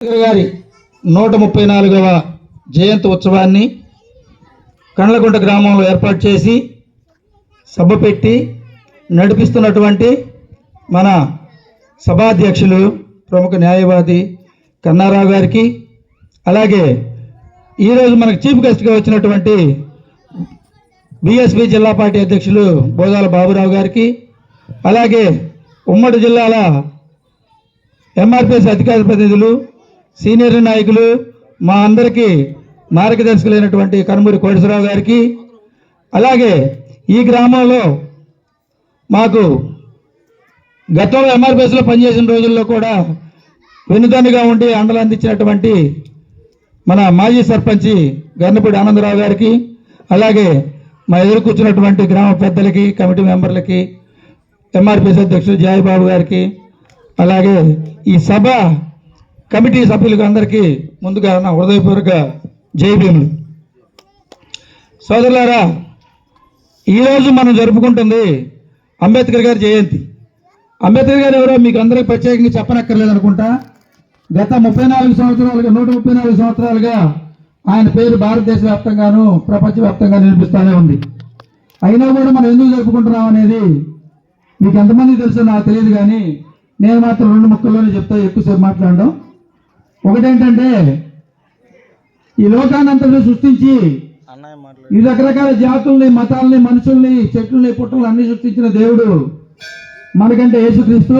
గారి నూట ముప్పై నాలుగవ జయంతి ఉత్సవాన్ని కండ్లగుంట గ్రామంలో ఏర్పాటు చేసి సభ పెట్టి నడిపిస్తున్నటువంటి మన సభాధ్యక్షులు ప్రముఖ న్యాయవాది కన్నారావు గారికి అలాగే ఈరోజు మనకు చీఫ్ గెస్ట్గా వచ్చినటువంటి బిఎస్పి జిల్లా పార్టీ అధ్యక్షులు బోదాల బాబురావు గారికి అలాగే ఉమ్మడి జిల్లాల ఎంఆర్పిఎస్ అధికార ప్రతినిధులు సీనియర్ నాయకులు మా అందరికీ మార్గదర్శకులైనటువంటి కనుమూరి కోటేశ్వరరావు గారికి అలాగే ఈ గ్రామంలో మాకు గతంలో ఎంఆర్పిఎస్లో పనిచేసిన రోజుల్లో కూడా వెన్నుదన్నుగా ఉండి అండలు అందించినటువంటి మన మాజీ సర్పంచి గన్నపూడి ఆనందరావు గారికి అలాగే మా ఎదురు కూర్చున్నటువంటి గ్రామ పెద్దలకి కమిటీ మెంబర్లకి ఎంఆర్పిఎస్ అధ్యక్షుడు జాయిబాబు గారికి అలాగే ఈ సభ కమిటీ సభ్యులకు అందరికీ ముందుగా నా హృదయపూర్వక జై భీములు. సోదరులారా ఈరోజు మనం జరుపుకుంటుంది అంబేద్కర్ గారి జయంతి. అంబేద్కర్ గారు ఎవరో మీకు అందరికీ ప్రత్యేకంగా చెప్పనక్కర్లేదు అనుకుంటా. గత ముప్పై నాలుగు సంవత్సరాలుగా నూట ముప్పై నాలుగు సంవత్సరాలుగా ఆయన పేరు భారతదేశ వ్యాప్తంగాను ప్రపంచవ్యాప్తంగా నిలిపిస్తూనే ఉంది. అయినా కూడా మనం ఎందుకు జరుపుకుంటున్నాం అనేది మీకు ఎంతమంది తెలుసో నాకు తెలియదు కానీ నేను మాత్రం రెండు ముక్కల్లోనే చెప్తా ఎక్కువసేపు మాట్లాడడం. ఒకటేంటంటే ఈ లోకానంతటిని సృష్టించి ఈ రకరకాల జాతుల్ని మతాల్ని మనుషుల్ని చెట్లని పుట్టల్ని అన్ని సృష్టించిన దేవుడు మనకంటే యేసుక్రీస్తు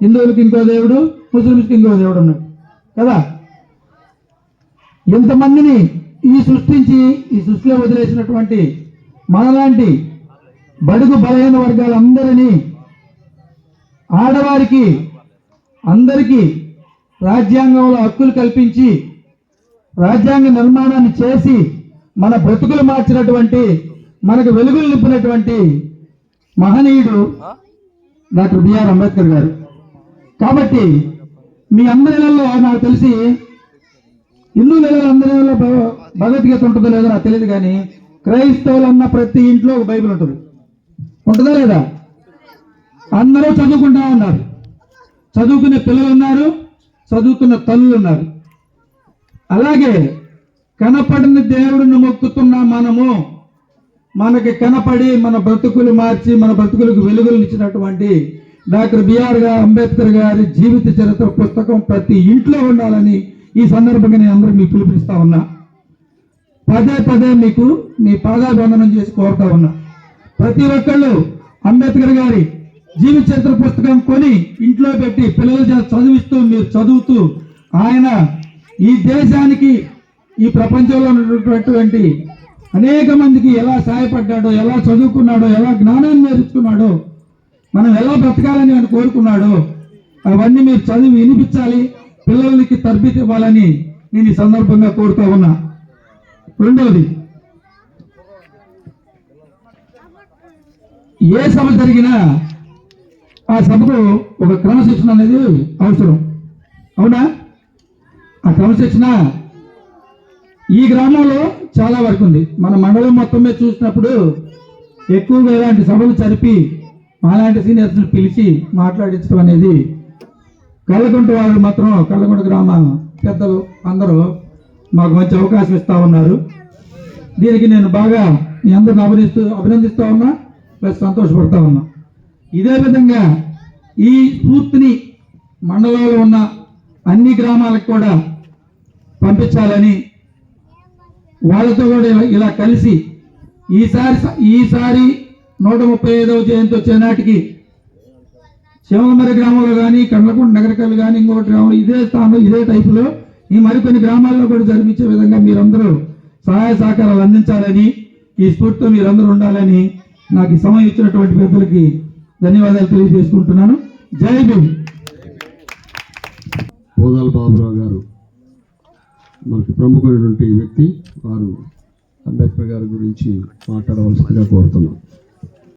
హిందువులకి ఇంకో దేవుడు ముస్లిమ్స్కి ఇంకో దేవుడు ఉన్నాడు. కదా? ఇంతమందిని ఈ సృష్టించి ఈ సృష్టిలో వదిలేసినటువంటి మనలాంటి బడుగు బలహీన వర్గాలందరినీ ఆడవారికి అందరికీ రాజ్యాంగంలో హక్కులు కల్పించి రాజ్యాంగ నిర్మాణాన్ని చేసి మన బ్రతుకులు మార్చినటువంటి మనకు వెలుగులు నింపినటువంటి మహనీయుడు డాక్టర్ బిఆర్ అంబేద్కర్ గారు. కాబట్టి మీ అందరిలో నాకు తెలిసి హిందూ నెలలు అందరి భగవద్గీత ఉంటుందో లేదో నాకు తెలియదు కానీ క్రైస్తవులు అన్న ప్రతి ఇంట్లో ఒక బైబిల్ ఉంటుంది. ఉంటుందా లేదా? అందరూ చదువుకుంటా ఉన్నారు. చదువుకునే పిల్లలు ఉన్నారు. చదువుతున్న తల్లులు ఉన్నారు. అలాగే కనపడిన దేవుడిని మొక్కుతున్న మనము మనకి కనపడి మన బ్రతుకులు మార్చి మన బ్రతుకులకు వెలుగులు ఇచ్చినటువంటి డాక్టర్ బిఆర్ గారు అంబేద్కర్ గారి జీవిత చరిత్ర పుస్తకం ప్రతి ఇంట్లో ఉండాలని ఈ సందర్భంగా నేను అందరూ మీకు పిలిపిస్తా ఉన్నా. పదే పదే మీకు మీ పాదాభివందనం చేసి కోరుతా ఉన్నా. ప్రతి ఒక్కళ్ళు అంబేద్కర్ గారి జీవిత చరిత్ర పుస్తకం కొని ఇంట్లో పెట్టి పిల్లలు చదివిస్తూ మీరు చదువుతూ ఆయన ఈ దేశానికి ఈ ప్రపంచంలో ఉన్నటువంటి అనేక మందికి ఎలా సహాయపడ్డాడో ఎలా చదువుకున్నాడో ఎలా జ్ఞానాన్ని నేర్చుకున్నాడో మనం ఎలా బ్రతకాలని ఆయన కోరుకున్నాడో అవన్నీ మీరు చదివి వినిపించాలి. పిల్లలకి తరబితి ఇవ్వాలని నేను ఈ సందర్భంగా కోరుతా ఉన్నా. రెండవది ఏ సభ జరిగినా ఆ సభకు ఒక క్రమశిక్షణ అనేది అవసరం. అవునా? ఆ క్రమశిక్షణ ఈ గ్రామంలో చాలా వరకు ఉంది. మన మండలం మొత్తం మీద చూసినప్పుడు ఎక్కువగా ఇలాంటి సభలు జరిపి మాలాంటి సీనియర్స్ని పిలిచి మాట్లాడించడం అనేది కళ్ళగుంట వాళ్ళు మాత్రం కళ్ళగుంట గ్రామ పెద్దలు అందరూ మాకు మంచి అవకాశం ఇస్తూ ఉన్నారు. దీనికి నేను బాగా మీ అందరిని అభినందిస్తూ అభినందిస్తూ ఉన్నా ప్లస్ సంతోషపడతా ఉన్నా. ఇదే విధంగా ఈ స్ఫూర్తిని మండలంలో ఉన్న అన్ని గ్రామాలకు కూడా పంపించాలని వాళ్ళతో కూడా ఇలా ఇలా కలిసి ఈసారి ఈసారి నూట ముప్పై ఐదవ జయంతి వచ్చేనాటికి శివమరి గ్రామంలో కానీ కండ్లకుంట నగరకల్ కానీ ఇంకొకటి గ్రామం ఇదే స్థానంలో ఇదే టైపులో ఈ మరికొన్ని గ్రామాల్లో కూడా జరిపించే విధంగా మీరందరూ సహాయ సహకారాలు అందించాలని ఈ స్ఫూర్తితో మీరందరూ ఉండాలని నాకు ఈ సమయం ఇచ్చినటువంటి పెద్దలకి ధన్యవాదాలు తెలియజేసుకుంటున్నాను. జై భీమ్. పోదాల బాబురావు గారు మనకి ప్రముఖమైనటువంటి వ్యక్తి వారు అంబేద్కర్ గారి గురించి మాట్లాడవలసిందిగా కోరుతున్నాం.